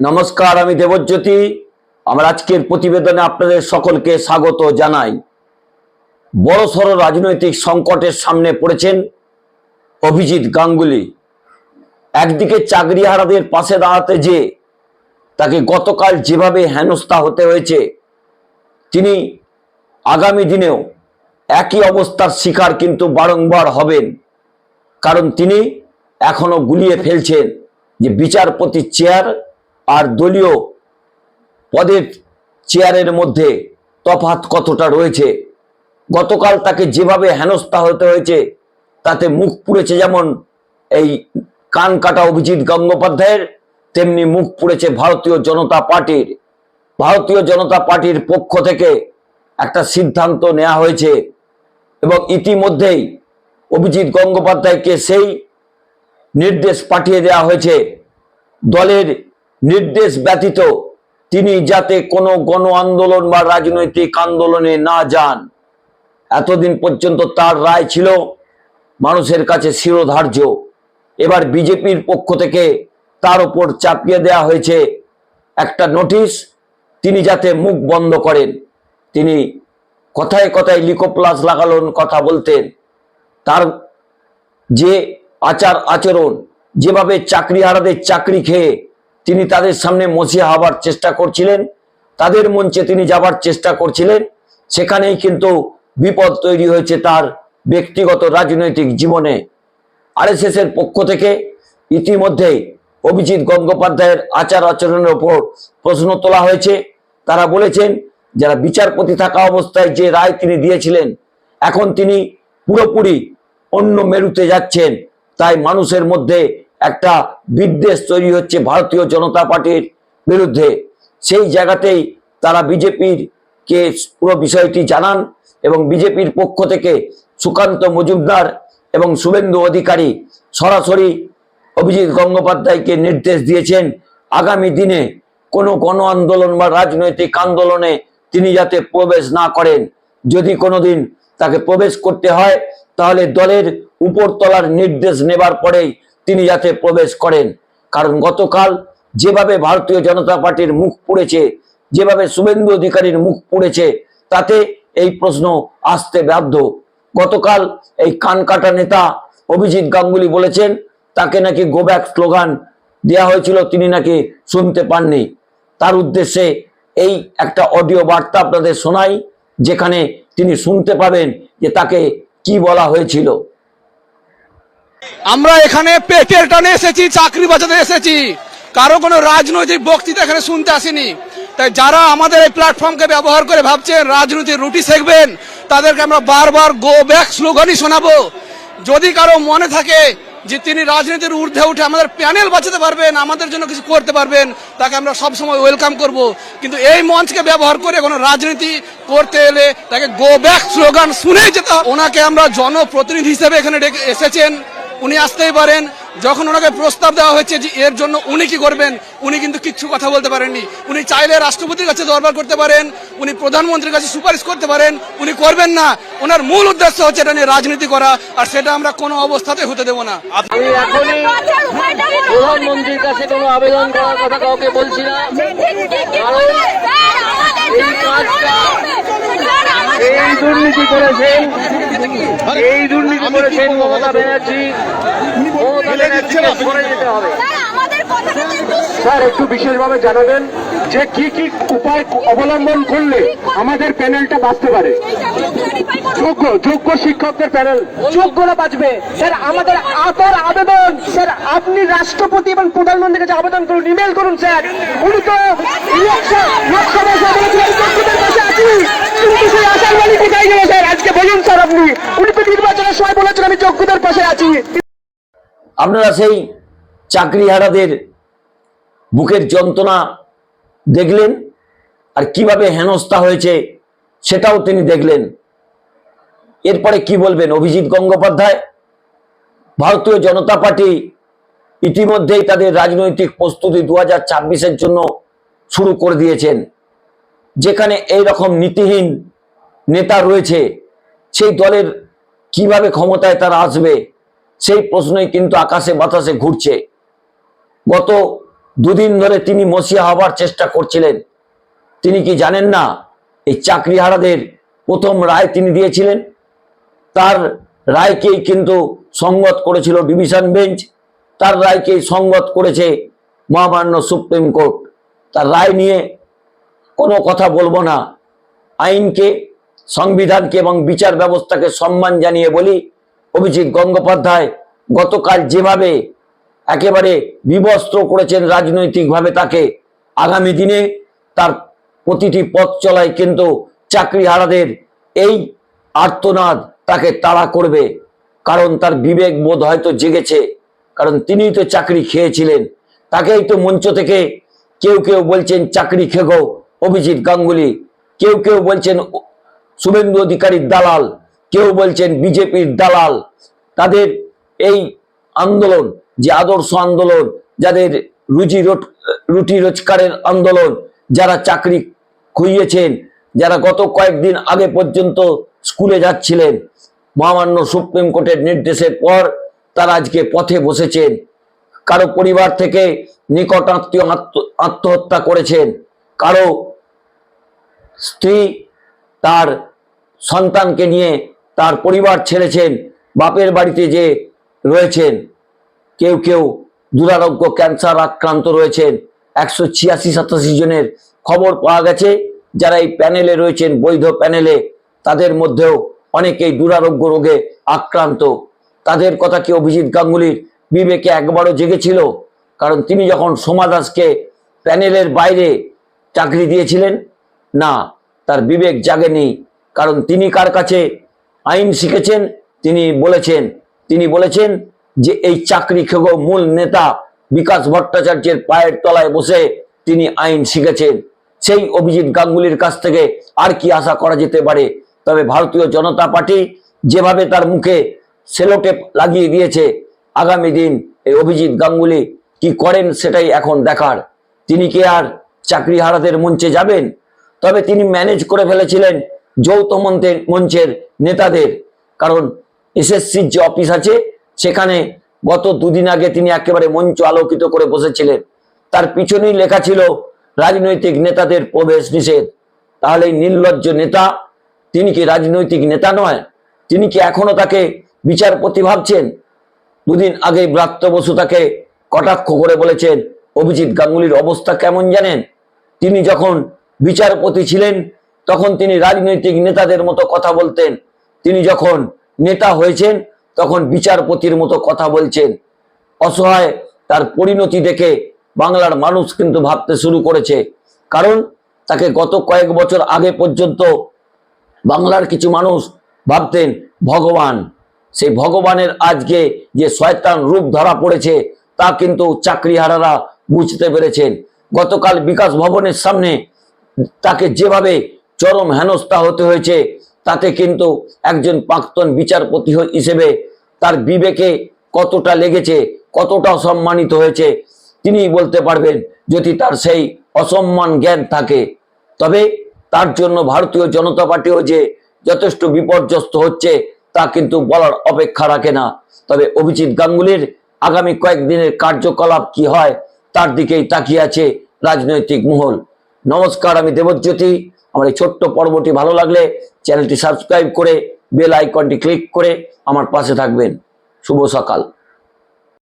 নমস্কার, আমি দেবজ্যোতি। আমার আজকের প্রতিবেদনে আপনাদের সকলকে স্বাগত জানাই। বড়সড় রাজনৈতিক সংকটের সামনে পড়েছেন অভিজিৎ গাঙ্গুলি। একদিকে চাকরিহারাদের পাশে দাঁড়াতে যে তাকে গতকাল যেভাবে হেনস্থা হতে হয়েছে, তিনি আগামী দিনেও একই অবস্থার শিকার কিন্তু বারংবার হবেন। কারণ তিনি এখনও গুলিয়ে ফেলছেন যে বিচারপতি চেয়ার আর দলীয় পদের চেয়ারের মধ্যে তফাৎ কতটা রয়েছে? গতকাল তাকে যেভাবে হেনস্থা হতে হয়েছে, তাতে মুখ পুড়েছে যেমন এই কান কাটা অভিজিৎ গঙ্গোপাধ্যায়ের, তেমনি মুখ পুড়েছে ভারতীয় জনতা পার্টির। ভারতীয় জনতা পার্টির পক্ষ থেকে একটা সিদ্ধান্ত নেওয়া হয়েছে এবং ইতিমধ্যেই অভিজিৎ গঙ্গোপাধ্যায়কে সেই নির্দেশ পাঠিয়ে দেওয়া হয়েছে। দলের নির্দেশ ব্যতীত তিনি যাতে কোনো গণ আন্দোলন বা রাজনৈতিক আন্দোলনে না যান। এতদিন পর্যন্ত তার রায় ছিল মানুষের কাছে শিরোধার্য। এবার বিজেপির পক্ষ থেকে তার উপর চাপিয়ে দেওয়া হয়েছে একটা নোটিশ, তিনি যাতে মুখ বন্ধ করেন। তিনি কথায় কথায় লিকোপ্লাস লাগানোর কথা বলতেন। তার যে আচার আচরণ, যেভাবে চাকরিহারাদের চাকরি খেয়ে তিনি তাদের সামনে মসিয়া হবার চেষ্টা করছিলেন, তাদের মঞ্চে তিনি যাবার চেষ্টা করছিলেন, সেখানেই কিন্তু বিপদ তৈরি হয়েছে তার ব্যক্তিগত রাজনৈতিক জীবনে। আরএসএস এর পক্ষ থেকে ইতিমধ্যেই অভিজিৎ গঙ্গোপাধ্যায়ের আচার আচরণের ওপর প্রশ্ন তোলা হয়েছে। তারা বলেছেন, যারা বিচারপতি থাকা অবস্থায় যে রায় তিনি দিয়েছিলেন, এখন তিনি পুরোপুরি অন্য মেরুতে যাচ্ছেন, তাই মানুষের মধ্যে একটা বিদ্বেষ তৈরি হচ্ছে ভারতীয় জনতা পার্টির বিরুদ্ধে। সেই জায়গাতেই তারা বিজেপির কে পুরো বিষয়টি জানান এবং বিজেপির পক্ষ থেকে সুকান্ত মজুমদার এবং শুভেন্দু অধিকারী সরাসরি অভিজিৎ গঙ্গোপাধ্যায়কে নির্দেশ দিয়েছেন আগামী দিনে কোনো গণ আন্দোলন বা রাজনৈতিক আন্দোলনে তিনি যাতে প্রবেশ না করেন। যদি কোনোদিন তাকে প্রবেশ করতে হয়, তাহলে দলের উপরতলার নির্দেশ নেবার পরেই তিনি যাতে প্রবেশ করেন। কারণ গতকাল যেভাবে ভারতীয় জনতা পার্টির মুখ পুড়েছে, যেভাবে শুভেন্দু অধিকারীর মুখ পুড়েছে, তাতে এই প্রশ্ন আসতে বাধ্য। গতকাল এই কানকাটা নেতা অভিজিৎ গাঙ্গুলি বলেছেন, তাকে নাকি গো ব্যাক স্লোগান দেওয়া হয়েছিল, তিনি নাকি শুনতে পাননি। তার উদ্দেশ্যে এই একটা অডিও বার্তা আপনাদের শোনাই, যেখানে তিনি শুনতে পাবেন যে তাকে কি বলা হয়েছিল। আমরা এখানে পেটের টানে এসেছি, চাকরি বাঁচাতে এসেছি। কারও কোনো রাজনৈতিক বক্তৃতা এখানে শুনতে আসেনি। তাই যারা আমাদের এই প্ল্যাটফর্মকে ব্যবহার করে ভাবছেন, রাজনীতির রুটি শিখবেন তাদেরকে আমরা বারবার গো ব্যাক স্লোগানই শোনাবো। যদি কারও মনে থাকে যে তিনি রাজনীতির ঊর্ধ্বে উঠে আমাদের প্যানেল বাঁচাতে পারবেন, আমাদের জন্য কিছু করতে পারবেন, তাকে আমরা সবসময় ওয়েলকাম করব। কিন্তু এই মঞ্চকে ব্যবহার করে কোনো রাজনীতি করতে এলে তাকে গো ব্যাক স্লোগান শুনেই যেতে। ওনাকে আমরা জনপ্রতিনিধি হিসেবে এখানে এসেছেন। উনি আসতেই পারেন। যখন ওনাকে প্রস্তাব দেওয়া হয়েছে যে এর জন্য উনি কি করবেন উনি কিন্তু কিচ্ছু কথা বলতে পারেননি। উনি চাইলে রাষ্ট্রপতির কাছে দরবার করতে পারেন উনি প্রধানমন্ত্রীর কাছে সুপারিশ করতে পারেন উনি করবেন না। ওনার মূল উদ্দেশ্য হচ্ছে এটা নিয়ে রাজনীতি করা আর সেটা আমরা কোনো অবস্থাতে হতে দেবো না। আমি এখনই প্রধানমন্ত্রীর কাছে কোনো আবেদন করার কথা কাউকে বলছি না। এই কাজটা এই দুর্নীতি করেছেন এই দুর্নীতি করেছেন মমতা ব্যানার্জি মমতা ব্যানার্জিকে সরে যেতে হবে স্যার একটু বিশেষভাবে জানাবেন যে কি কি উপায় অবলম্বন করলে আমাদের প্যানেলটা বাঁচতে পারে যোগ্য যোগ্য শিক্ষকদের প্যানেল যোগ্যরা বাঁচবে স্যার আমাদের আতর আবেদন স্যার আপনি রাষ্ট্রপতি এবং প্রধানমন্ত্রীর কাছে আবেদন করুন ইমেল করুন স্যার উনি তো ইলেকশন লোকসভা বলেছিলেন যোগ্যদের পাশে আছি কিন্তু সেই কোথায় গেল স্যার? আজকে বলুন স্যার আপনি। উনি নির্বাচনের সময় বলেছেন আমি যোগ্যদের পাশে আছি। আপনারা সেই চাকরিহারাদের বুকের যন্ত্রণা দেখলেন? আর কীভাবে হেনস্থা হয়েছে সেটাও তিনি দেখলেন। এরপরে কি বলবেন? অভিজিৎ গঙ্গোপাধ্যায়, ভারতীয় জনতা পার্টি ইতিমধ্যেই তাদের রাজনৈতিক প্রস্তুতি দু হাজার জন্য শুরু করে দিয়েছেন। যেখানে এই রকম নীতিহীন নেতা রয়েছে, সেই দলের কীভাবে ক্ষমতায় তারা আসবে, সেই প্রশ্নই কিন্তু আকাশে বাতাসে ঘুরছে। গত দুদিন ধরে তিনি মসিয়া হবার চেষ্টা করছিলেন। তিনি কি জানেন না, এই চাকরিহারাদের প্রথম রায় তিনি দিয়েছিলেন? তার রায়কেই কিন্তু সঙ্গত করেছিল ডিভিশন বেঞ্চ, তার রায়কেই সঙ্গত করেছে মহামান্য সুপ্রিম কোর্ট। তার রায় নিয়ে কোনো কথা বলব না। আইনকে সংবিধানকে এবং বিচার ব্যবস্থাকে সম্মান জানিয়ে বলি, অভিজিৎ গঙ্গোপাধ্যায় গতকাল যেভাবে একেবারে বিবস্ত্র করেছেন রাজনৈতিকভাবে তাকে, আগামী দিনে তার প্রতিটি পথ চলায় কিন্তু চাকরিহারাদের এই আর্তনাদ তাকে তাড়া করবে। কারণ তার বিবেক বোধ হয়তো জেগেছে, কারণ তিনিই তো চাকরি খেয়েছিলেন। তাকেই তো মঞ্চ থেকে কেউ কেউ বলছেন, চাকরি খেগো অভিজিৎ গাঙ্গুলি। কেউ কেউ বলছেন শুভেন্দু অধিকারীর দালাল, কেউ বলছেন বিজেপির দালাল। তাদের এই আন্দোলন, যে আদর্শ আন্দোলন, যাদের রুজি রোট- রোজগারের আন্দোলন, যারা চাকরি খুইয়েছেন, যারা গত কয়েকদিন আগে পর্যন্ত স্কুলে যাচ্ছিলেন, মহামান্য সুপ্রিম কোর্টের নির্দেশের পর তারা আজকে পথে বসেছেন। কারও পরিবার থেকে নিকট আত্মীয় আত্ম- আত্মহত্যা করেছেন, কারও স্ত্রী তার সন্তানকে নিয়ে তার পরিবার ছেড়েছেন, বাপের বাড়িতে যে রয়েছেন, কেউ কেউ দুরারোগ্য, ক্যান্সার আক্রান্ত রয়েছেন। একশো ছিয়াশি, সাতাশি জনের খবর পাওয়া গেছে। যারা এই প্যানেলে রয়েছেন, বৈধ প্যানেলে, তাদের মধ্যেও অনেকেই দুরারোগ্য রোগে আক্রান্ত। তাদের কথা কি অভিজিৎ গাঙ্গুলির বিবেকে একবারও জেগেছিল? কারণ তিনি যখন সোমা দাসকে প্যানেলের বাইরে চাকরি দিয়েছিলেন, না। তার বিবেক জাগেনি, কারণ তিনি কার কাছে? আইন শিখেছেন, তিনি বলেছেন তিনি বলেছেন যে এই চাকরি খেগ মূল নেতা বিকাশ ভট্টাচার্যের পায়ের তলায় বসে তিনি আইন শিখেছেন। সেই অভিজিৎ গাঙ্গুলির কাছ থেকে আর কি আশা করা যেতে পারে? তবে ভারতীয় জনতা পার্টি যেভাবে তার মুখে সেলোটেপ লাগিয়ে দিয়েছে, আগামী দিন এই অভিজিৎ গাঙ্গুলি কি করেন সেটাই এখন দেখার। তিনি কি আর চাকরি হারাদের মঞ্চে যাবেন? তবে তিনি ম্যানেজ করে ফেলেছিলেন যৌথ মন্ত্রের মঞ্চের নেতাদের। কারণ এসএসসির যে অফিস আছে, সেখানে গত দুদিন আগে তিনি একেবারে মঞ্চ আলোকিত করে বসেছিলেন। তার পিছনেই লেখা ছিল, রাজনৈতিক নেতাদের প্রবেশ নিষেধ। তাহলে নির্লজ্জ নেতা, তিনি কি রাজনৈতিক নেতা নয়? তিনি কি এখনও তাকে বিচারপতি ভাবছেন? দুদিন আগে ব্রাত্য বসু তাকে কটাক্ষ করে বলেছেন, অভিজিৎ গাঙ্গুলির অবস্থা কেমন জানেন? তিনি যখন বিচারপতি ছিলেন, তখন তিনি রাজনৈতিক নেতাদের মতো কথা বলতেন। তিনি যখন নেতা হয়েছেন, তখন বিচারপতির মতো কথা বলছেন। অসহায় তার পরিণতি দেখে বাংলার মানুষ কিন্তু ভাবতে শুরু করেছে। কারণ তাকে গত কয়েক বছর আগে পর্যন্ত বাংলার কিছু মানুষ ভাবতেন ভগবান। সেই ভগবানের আজকে যে শয়তান রূপ ধরা পড়েছে, তা কিন্তু চাকরিহারারা বুঝতে পেরেছেন। গতকাল বিকাশ ভবনের সামনে তাকে যেভাবে চরম হেনস্থা হতে হয়েছে, তাতে কিন্তু একজন প্রাক্তন বিচারপতি হিসেবে তার বিবেকে কতটা লেগেছে, কতটা সম্মানিত হয়েছে তিনি বলতে পারবেন যদি তার সেই অসম্মান জ্ঞান থাকে। তবে তার জন্য ভারতীয় জনতা পার্টিও যে যথেষ্ট বিপর্যস্ত হচ্ছে, তা কিন্তু বলার অপেক্ষা রাখে না। তবে অভিজিৎ গাঙ্গুলির আগামী কয়েকদিনের কার্যকলাপ কি হয়, তার দিকেই তাকিয়ে আছে রাজনৈতিক মহল। নমস্কার, আমি দেবজ্যোতি। আমার এই ছোট্ট পর্বটি ভালো লাগলে চ্যানেলটি সাবস্ক্রাইব করে, বেল আইকনটি ক্লিক করে আমার পাশে থাকবেন। শুভ সকাল।